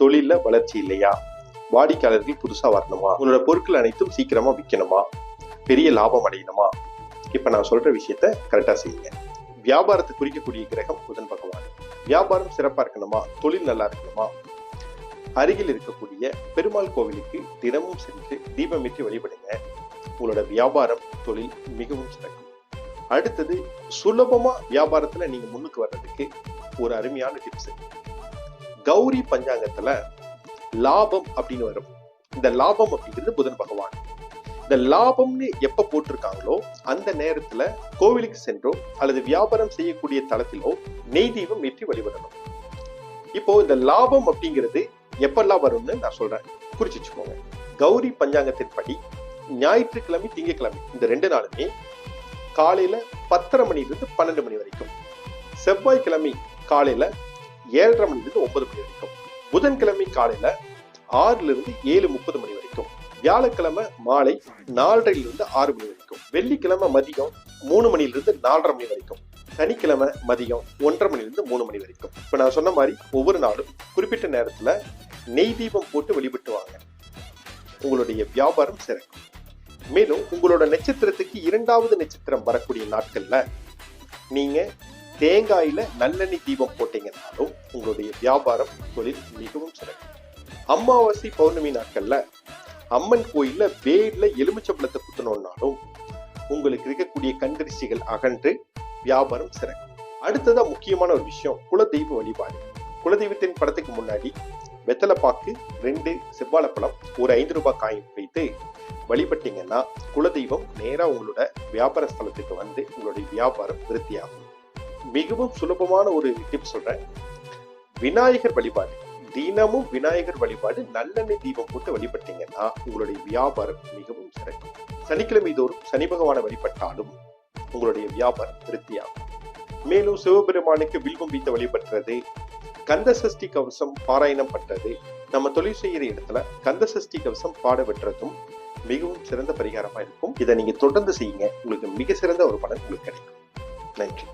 தொழில்ல வளர்ச்சி இல்லையா? வாடிக்கையாளர்கள் புதுசா வரணுமா? உங்களோட பொருட்கள் அனைத்தும் சீக்கிரமா விற்கணுமா பெரிய லாபம் அடையணுமா? இப்ப நான் சொல்ற விஷயத்த கரெக்டா செய்யுங்க. வியாபாரத்தை குறிக்கக்கூடிய கிரகம் புதன் பகவான். வியாபாரம் சிறப்பா இருக்கணுமா? தொழில் நல்லா இருக்கணுமா? அருகில் இருக்கக்கூடிய பெருமாள் கோவிலுக்கு தினமும் சென்று தீபமேற்றி வழிபடுங்க. உங்களோட வியாபாரம் தொழில் மிகவும் சிறக்கும். அடுத்தது சுலபமா வியாபாரத்துல நீங்க முன்னுக்கு வர்றதுக்கு ஒரு அருமையான டிப்ஸ் கௌரி பஞ்சாங்கத்துல லாபம் அப்படின்னு வரும். இந்த லாபம் அப்படிங்கிறது புதன் பகவான். இந்த லாபம்னு எப்ப போட்டிருக்காங்களோ அந்த நேரத்துல கோவிலுக்கு சென்றோ அல்லது வியாபாரம் செய்யக்கூடிய தளத்திலோ நெய் தீபம் ஏற்றி வழிபடணும். இப்போ இந்த லாபம் அப்படிங்கிறது எப்பெல்லாம் வரும்னு நான் சொல்றேன். குறிச்சு வச்சுக்கோங்க கௌரி பஞ்சாங்கத்தின் படி ஞாயிற்றுக்கிழமை திங்கட்கிழமை இந்த ரெண்டு நாளுமே காலையில பத்தரை மணிலிருந்து பன்னெண்டு மணி வரைக்கும். செவ்வாய்க்கிழமை காலையில ஏழரை மணிலிருந்து ஒன்பது மணி புதன்கிழமை காலையில ஆறுல இருந்து ஏழு முப்பது மணி வரைக்கும் வியாழக்கிழமை மாலை நாலரையிலிருந்து ஆறு மணி வரைக்கும் வெள்ளிக்கிழமை மதியம் மூணு மணிலிருந்து நாலரை மணி வரைக்கும் சனிக்கிழமை மதியம் ஒன்றரை மணிலிருந்து மூணு மணி வரைக்கும். இப்ப நான் சொன்ன மாதிரி ஒவ்வொரு நாளும் குறிப்பிட்ட நேரத்துல நெய் தீபம் போட்டு வழிபட்டுவாங்க உங்களுடைய வியாபாரம் சிறக்கும். மேலும் உங்களோட நட்சத்திரத்துக்கு இரண்டாவது நட்சத்திரம் வரக்கூடிய நாட்கள்ல நீங்க தேங்காயில நல்லெண்ணெய் தீபம் போட்டீங்கன்னாலும் உங்களுடைய வியாபாரம் தொழில் மிகவும் சிறக்கும் அமாவாசை பௌர்ணமி நாட்கள்ல அம்மன் கோயில்ல வேட்ல எலுமிச்சம்பழத்தை குத்தணும்னாலும் உங்களுக்கு இருக்கக்கூடிய கண்டரிசிகள் அகன்று வியாபாரம் சிறக்கும் அடுத்ததா முக்கியமான ஒரு விஷயம் குலதெய்வ வழிபாடு. குலதெய்வத்தின் படத்துக்கு முன்னாடி வெத்தலைப்பாக்கு ரெண்டு செவ்வாழைப்பழம் ஒரு ஐந்து ரூபாய் காயின் வைத்து வழிபட்டீங்கன்னா குலதெய்வம் நேராக உங்களோட வியாபார ஸ்தலத்துக்கு வந்து உங்களுடைய வியாபாரம் விருத்தியாகும். மிகவும் சுலபமான ஒரு டிப் சொல்றேன். விநாயகர் வழிபாடு. தினமும் விநாயகர் வழிபாடு நல்லெண்ணெய் தீபம் போட்டு வழிபட்டீங்கன்னா உங்களுடைய வியாபாரம் மிகவும் சிறக்கும் சனிக்கிழமை தோறும் சனி பகவானை வழிபட்டாலும் உங்களுடைய வியாபாரம் திருப்தியாகும். மேலும் சிவபெருமானுக்கு வில்வம் வீத்த வழிபடுறது கந்த சஷ்டி கவசம் பாராயணம் பண்றது நம்ம தொழில் செய்கிற இடத்துல கந்த சஷ்டி கவசம் பாட விட்டுறதும் மிகவும் சிறந்த பரிகாரமா இருக்கும். இதை நீங்க தொடர்ந்து செய்யுங்க. உங்களுக்கு மிக சிறந்த ஒரு பலன் உங்களுக்கு கிடைக்கும். நன்றி.